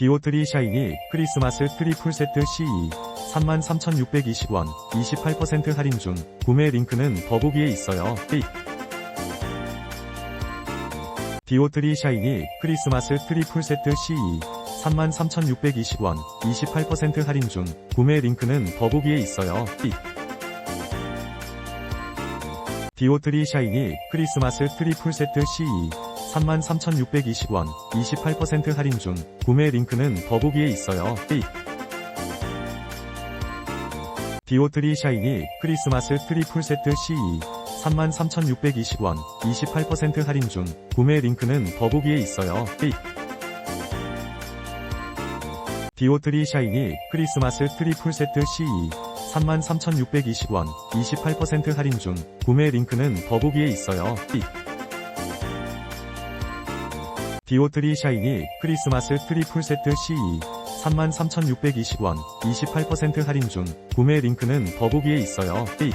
디오트리 샤이니 크리스마스 트리 풀세트 CE 33,620원 28% 할인 중 구매 링크는 더보기에 있어요. 띠. 디오트리 샤이니 크리스마스 트리 풀세트 CE 33,620원 28% 할인 중 구매 링크는 더보기에 있어요. 띠. 디오트리 샤이니 크리스마스 트리 풀세트 CE 33,620원 28% 할인 중 구매 링크는 더보기에 있어요. 띠. 디오트리 샤이니 크리스마스 트리 풀세트 CE 33,620원 28% 할인 중 구매 링크는 더보기에 있어요. 띠. 디오트리 샤이니 크리스마스 트리 풀세트 CE 33,620원 28% 할인 중 구매 링크는 더보기에 있어요. 띠. 디오트리 샤이니 크리스마스 트리 풀세트 CE 33,620원 28% 할인 중 구매 링크는 더보기에 있어요. 띠.